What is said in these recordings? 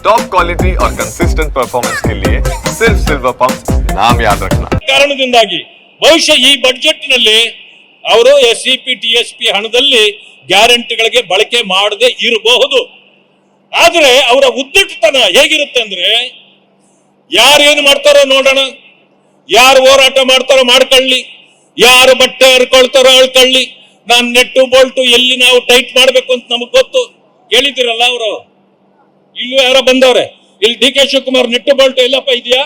Top quality और consistent performance के लिए सिर्फ सिल्वर पंप नाम याद रखना ಕಾರಣದಿಂದಾಗಿ ಬಹುಶಃ ಈ ಬಡ್ಜೆಟ್ ನಲ್ಲಿ ಅವರು S C P T S P ಹಣದಲ್ಲಿ ಗ್ಯಾರಂಟಿಗಳಿಗೆ ಬಳಕೆ ಮಾಡದೆ ಇರಬಹುದು ಆದ್ರೆ ಅವರ ಉದ್ದಿಟ್ಟತನ ಹೇಗಿರುತ್ತೆ ಅಂದ್ರೆ ಯಾರೇನು ಮಾಡ್ತಾರೋ ನೋಡೋಣ ಯಾರು ಹೋರಾಟ ಮಾಡ್ತಾರೋ ಮಾಡ್ಕೊಳ್ಳಿ ಯಾರು ಬಟ್ಟೆ ಹರ್ಕೊಳ್ತಾರೋ ಅಳ್ಕೊಳ್ಳಿ ನಾನ್ ನೆಟ್ಟು ಬೋಲ್ಟು ಎಲ್ಲಿ ನಾವು ಟೈಟ್ ಮಾಡ್ಬೇಕು ಅಂತ ನಮಗ್ ಗೊತ್ತು ಕೇಳಿದಿರಲ್ಲ ಅವರು ಇಲ್ಲೂ ಯಾರೋ ಬಂದವ್ರೆ. ಇಲ್ಲಿ ಡಿ ಕೆ ಶಿವಕುಮಾರ್ ನೆಟ್ಟು ಬೋಲ್ಟು ಎಲ್ಲಪ್ಪ ಇದೆಯಾ?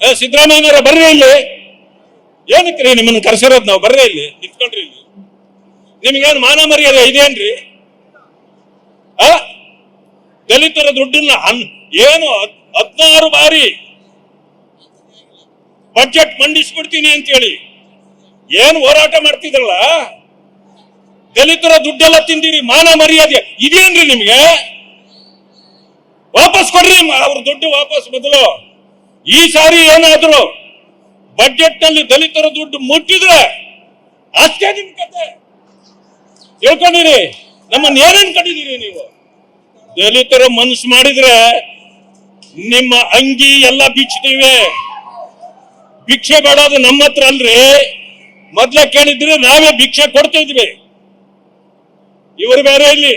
ಸಿದ್ದರಾಮಯ್ಯನವರ, ಬರ್ರಿ ಇಲ್ಲಿ. ಏನಕ್ಕೆ ನಿಮ್ಮನ್ನು ಕರ್ಸಿರೋದು ನಾವು? ಬರ್ರಿ ಇಲ್ಲಿ, ನಿಂತ್ಕೊಂಡ್ರಿ ಇಲ್ಲಿ. ನಿಮ್ಗೇನು ಮಾನ ಮರ್ಯಾದೆ ಇದೇನ್ರಿ? ಆ? ದಲಿತರ ದುಡ್ಡನ್ನ ಏನು ಹದ್ನಾರು ಬಾರಿ ಬಜೆಟ್ ಮಂಡಿಸ್ಬಿಡ್ತೀನಿ ಅಂತೇಳಿ. ಏನ್ ಹೋರಾಟ ಮಾಡ್ತಿದ್ರಲ್ಲ? ದಲಿತರ ದುಡ್ಡೆಲ್ಲ ತಿಂದಿರಿ, ಮಾನ ಮರ್ಯಾದೆ ಇದೇನ್ರಿ ನಿಮ್ಗೆ? ವಾಪಸ್ ಕೊಡ್ರಿ ಅವ್ರ ದುಡ್ಡು ವಾಪಸ್ ಬದಲು ಈ ಸಾರಿ ಏನಾದ್ರು ಬಜೆಟ್ನಲ್ಲಿ ದಲಿತರ ದುಡ್ಡು ಮುಟ್ಟಿದ್ರೆ ಅಷ್ಟೇ ನಿಮ್ ಕತೆ. ತಿಳ್ಕೊಂಡಿರಿ ನಮ್ಮನ್ನ ಏನೇನ್ ಕಡಿದಿರಿ ನೀವು. ದಲಿತರ ಮನಸ್ಸು ಮಾಡಿದ್ರೆ ನಿಮ್ಮ ಅಂಗಿ ಎಲ್ಲ ಬಿಚ್ಚಿದೀವಿ ಭಿಕ್ಷೆ ಬೇಡೋದು ನಮ್ಮ ಹತ್ರ ಅಲ್ರಿ. ಮೊದ್ಲೇ ಕೇಳಿದ್ರೆ ನಾವೇ ಭಿಕ್ಷೆ ಕೊಡ್ತಿದ್ವಿ. ಇವರು ಬೇರೆ ಇಲ್ಲಿ.